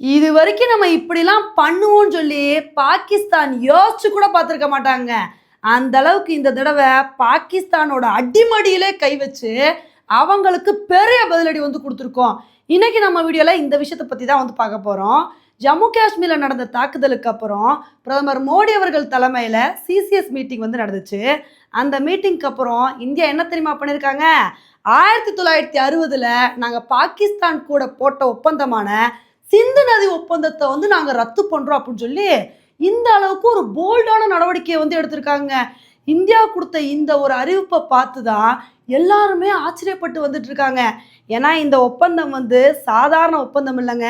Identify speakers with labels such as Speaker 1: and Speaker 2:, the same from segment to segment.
Speaker 1: இது வரைக்கும் நம்ம இப்படிலாம் பண்ணுவோம்னு சொல்லி பாகிஸ்தான் யோசிச்சு கூட பார்த்துருக்க மாட்டாங்க. அந்த அளவுக்கு இந்த தடவை பாகிஸ்தானோட அடிமடியிலே கை வச்சு அவங்களுக்கு பெரிய பதிலடி வந்து கொடுத்துருக்கோம். இன்னைக்கு நம்ம வீடியோவில் இந்த விஷயத்தை பற்றி தான் வந்து பார்க்க போகிறோம் ஜம்மு காஷ்மீரில் நடந்த தாக்குதலுக்கு அப்புறம் பிரதமர் மோடி அவர்கள் தலைமையில் சிசிஎஸ் மீட்டிங் வந்து நடந்துச்சு. அந்த மீட்டிங்க்கு அப்புறம் இந்தியா என்ன தெரியுமா பண்ணியிருக்காங்க? ஆயிரத்தி தொள்ளாயிரத்தி அறுபதில் நாங்கள் பாகிஸ்தான் கூட போட்ட ஒப்பந்தமான சிந்து நதி ஒப்பந்தத்தை வந்து நாங்கள் ரத்து பண்ணுறோம் அப்படின்னு சொல்லி இந்த அளவுக்கு ஒரு போல்டான நடவடிக்கையை வந்து எடுத்திருக்காங்க. இந்தியா கொடுத்த இந்த ஒரு அறிவிப்பை பார்த்து தான் எல்லாருமே ஆச்சரியப்பட்டு வந்துட்டு இருக்காங்க ஏன்னா இந்த ஒப்பந்தம் வந்து சாதாரண ஒப்பந்தம் இல்லைங்க.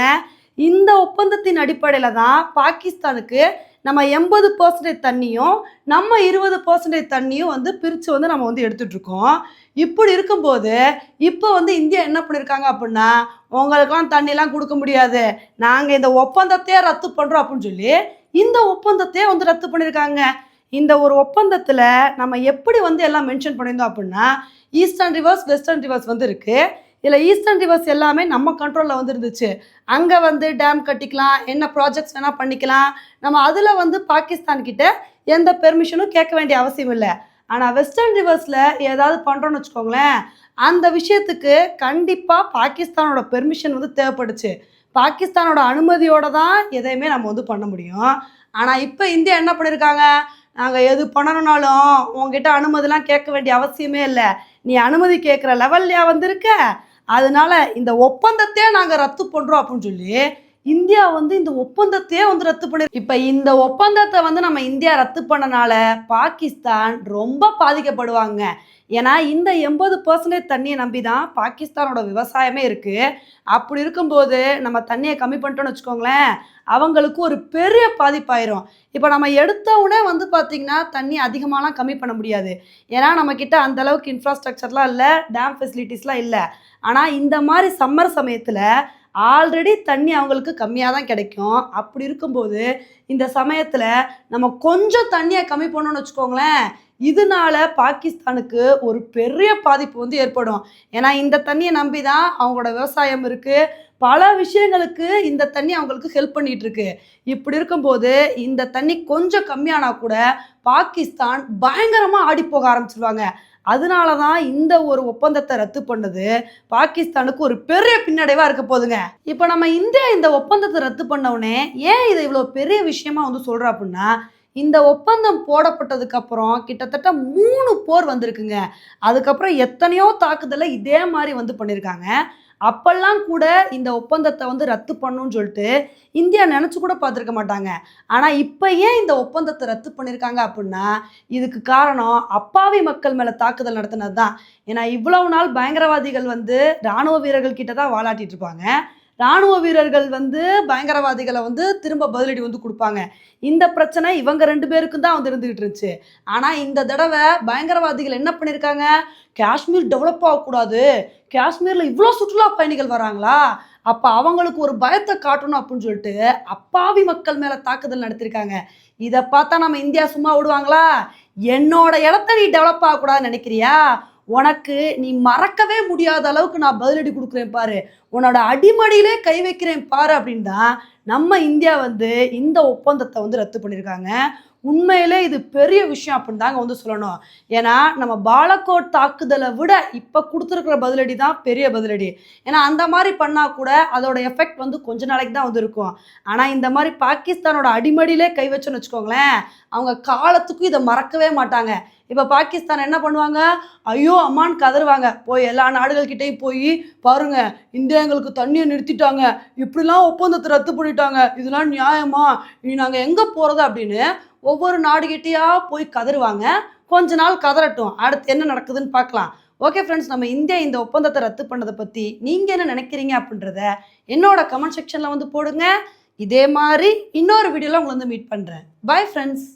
Speaker 1: இந்த ஒப்பந்தத்தின் அடிப்படையில் தான் பாகிஸ்தானுக்கு நம்ம எண்பது பர்சன்டேஜ் தண்ணியும் நம்ம இருபது பர்சன்டேஜ் தண்ணியும் வந்து பிரித்து வந்து நம்ம வந்து எடுத்துகிட்ருக்கோம் இப்படி இருக்கும்போது இப்போ வந்து இந்தியா என்ன பண்ணியிருக்காங்க அப்படின்னா உங்களுக்கெல்லாம் தண்ணிலாம் கொடுக்க முடியாது. நாங்கள் இந்த ஒப்பந்தத்தையே ரத்து பண்ணுறோம் அப்படின்னு சொல்லி இந்த ஒப்பந்தத்தையே வந்து ரத்து பண்ணியிருக்காங்க இந்த ஒரு ஒப்பந்தத்தில் நம்ம எப்படி வந்து எல்லாம் மென்ஷன் பண்ணியிருந்தோம் அப்படின்னா ஈஸ்டர்ன் ரிவர்ஸ் வெஸ்டர்ன் ரிவர்ஸ் வந்து இருக்குது இதில் ஈஸ்டர்ன் ரிவர்ஸ் எல்லாமே நம்ம கண்ட்ரோலில் வந்து இருந்துச்சு அங்கே வந்து டேம் கட்டிக்கலாம் என்ன ப்ராஜெக்ட்ஸ் வேணால் பண்ணிக்கலாம். நம்ம அதில் வந்து பாகிஸ்தான் கிட்ட எந்த பெர்மிஷனும் கேட்க வேண்டிய அவசியம் இல்லை. ஆனால் வெஸ்டர்ன் ரிவர்ஸில் ஏதாவது பண்ணுறோன்னு வச்சுக்கோங்களேன் அந்த விஷயத்துக்கு கண்டிப்பாக பாகிஸ்தானோட பெர்மிஷன் வந்து தேவைப்படுச்சு. பாகிஸ்தானோட அனுமதியோடு தான் எதையுமே நம்ம வந்து பண்ண முடியும். ஆனால் இப்போ இந்தியா என்ன பண்ணியிருக்காங்க நாங்கள் எது பண்ணணும்னாலும் உங்ககிட்ட அனுமதிலாம் கேட்க வேண்டிய அவசியமே இல்லை. நீ அனுமதி கேட்குற லெவல்லையா வந்திருக்க? அதனால இந்த ஒப்பந்தத்தையே நாங்கள் ரத்து பண்ணுறோம் அப்படின்னு சொல்லி இந்தியா வந்து இந்த ஒப்பந்தத்தையே வந்து ரத்து பண்ணி இப்போ இந்த ஒப்பந்தத்தை வந்து நம்ம இந்தியா ரத்து பண்ணனால பாகிஸ்தான் ரொம்ப பாதிக்கப்படுவாங்க. ஏன்னா இந்த எண்பது பர்சன்டேஜ் தண்ணியை நம்பி தான் பாகிஸ்தானோட விவசாயமே இருக்குது அப்படி இருக்கும்போது நம்ம தண்ணியை கம்மி பண்ணிட்டோம்னு வச்சுக்கோங்களேன் அவங்களுக்கு ஒரு பெரிய பாதிப்பாயிரும். இப்போ நம்ம எடுத்த உடனே வந்து பார்த்திங்கன்னா தண்ணி அதிகமாலாம் கம்மி பண்ண முடியாது. ஏன்னா நம்மக்கிட்ட அந்தளவுக்கு இன்ஃப்ராஸ்ட்ரக்சர்லாம் இல்லை டேம் ஃபெசிலிட்டிஸ்லாம் இல்லை. ஆனால் இந்த மாதிரி சம்மர் சமயத்தில் ஆல்ரெடி தண்ணி அவங்களுக்கு கம்மியாக தான் கிடைக்கும். அப்படி இருக்கும்போது இந்த சமயத்தில் நம்ம கொஞ்சம் தண்ணியை கம்மி பண்ணோன்னு வச்சுக்கோங்களேன். இதனால பாகிஸ்தானுக்கு ஒரு பெரிய பாதிப்பு வந்து ஏற்படும். ஏன்னா இந்த தண்ணியை நம்பி தான் அவங்களோட விவசாயம் இருக்குது பல விஷயங்களுக்கு இந்த தண்ணி அவங்களுக்கு ஹெல்ப் பண்ணிட்டு இருக்கு இப்படி இருக்கும்போது இந்த தண்ணி கொஞ்சம் கம்மியானா கூட பாகிஸ்தான் பயங்கரமாக ஆடி போக ஆரம்பிச்சிருவாங்க. அதனால தான் இந்த ஒரு ஒப்பந்தத்தை ரத்து பண்ணது. பாகிஸ்தானுக்கு ஒரு பெரிய பின்னடைவாக இருக்க போதுங்க இப்போ நம்ம இந்தியா இந்த ஒப்பந்தத்தை ரத்து பண்ண ஏன் இதை இவ்வளோ பெரிய விஷயமா வந்து சொல்கிறோம் அப்படின்னா இந்த ஒப்பந்தம் போடப்பட்டதுக்கு அப்புறம் கிட்டத்தட்ட மூணு போர் வந்திருக்குங்க. அதுக்கப்புறம் எத்தனையோ தாக்குதலை இதே மாதிரி வந்து பண்ணியிருக்காங்க அப்பெல்லாம் கூட இந்த ஒப்பந்தத்தை வந்து ரத்து பண்ணுன்னு சொல்லிட்டு இந்தியா நினச்சி கூட பார்த்துருக்க மாட்டாங்க. ஆனால் இப்போ ஏன் இந்த ஒப்பந்தத்தை ரத்து பண்ணியிருக்காங்க அப்படின்னா இதுக்கு காரணம் அப்பாவி மக்கள் மேலே தாக்குதல் நடத்தினது தான் ஏன்னா இவ்வளவு நாள் பயங்கரவாதிகள் வந்து இராணுவ வீரர்கள் கிட்ட தான் வாலாட்டிட்டு இருப்பாங்க. ராணுவ வீரர்கள் வந்து பயங்கரவாதிகளை வந்து திரும்ப பதிலடி வந்து கொடுப்பாங்க. இந்த பிரச்சனை இவங்க ரெண்டு பேருக்கும் தான் வந்து இருந்துகிட்டு இருந்துச்சு. ஆனால் இந்த தடவை பயங்கரவாதிகள் என்ன பண்ணியிருக்காங்க காஷ்மீர் டெவலப் ஆகக்கூடாது. காஷ்மீரில் இவ்வளோ சுற்றுலா பயணிகள் வராங்களா? அப்போ அவங்களுக்கு ஒரு பயத்தை காட்டணும் அப்படின்னு சொல்லிட்டு அப்பாவி மக்கள் மேலே தாக்குதல் நடத்திருக்காங்க. இதை பார்த்தா நம்ம இந்தியா சும்மா விடுவாங்களா என்னோட இடத்த நீ டெவலப் ஆகக்கூடாதுன்னு நினைக்கிறியா? உனக்கு நீ மறக்கவே முடியாத அளவுக்கு நான் பதிலடி கொடுக்குறேன் பாரு. உன்னோட அடிமடியிலே கை வைக்கிறேன் பாரு அப்படின்னு தான் நம்ம இந்தியா வந்து இந்த ஒப்பந்தத்தை வந்து ரத்து பண்ணியிருக்காங்க. உண்மையிலே இது பெரிய விஷயம் அப்படின்னு தாங்க வந்து சொல்லணும். ஏன்னா நம்ம பாலக்கோட் தாக்குதலை விட இப்போ கொடுத்துருக்குற பதிலடி தான் பெரிய பதிலடி. ஏன்னா அந்த மாதிரி பண்ணால் கூட அதோட எஃபெக்ட் வந்து கொஞ்ச நாளைக்கு தான் வந்து இருக்கும். ஆனால் இந்த மாதிரி பாகிஸ்தானோட அடிமடியிலே கை வச்சோன்னு வச்சுக்கோங்களேன் அவங்க காலத்துக்கும் இதை மறக்கவே மாட்டாங்க. இப்போ பாகிஸ்தான் என்ன பண்ணுவாங்க? ஐயோ அம்மான்னு கதருவாங்க போய் எல்லா நாடுகள்கிட்டையும் போய் பாருங்க இந்தியா எங்களுக்கு தண்ணியை நிறுத்திட்டாங்க. இப்படிலாம் ஒப்பந்தத்தை ரத்து பண்ணிட்டாங்க. இதெல்லாம் நியாயமா? இனி நாங்கள் எங்கே போகிறது அப்படின்னு ஒவ்வொரு நாடுகிட்டேயா போய் கதறுவாங்க கொஞ்ச நாள் கதறட்டும். அடுத்து என்ன நடக்குதுன்னு பார்க்கலாம். ஓகே ஃப்ரெண்ட்ஸ் நம்ம இந்தியா இந்த ஒப்பந்தத்தை ரத்து பண்ணதை பற்றி நீங்கள் என்ன நினைக்கிறீங்க அப்படின்றத என்னோட கமெண்ட் செக்ஷனில் வந்து போடுங்க. இதே மாதிரி இன்னொரு வீடியோவில் உங்களை வந்து மீட் பண்ணுறேன் பாய் ஃப்ரெண்ட்ஸ்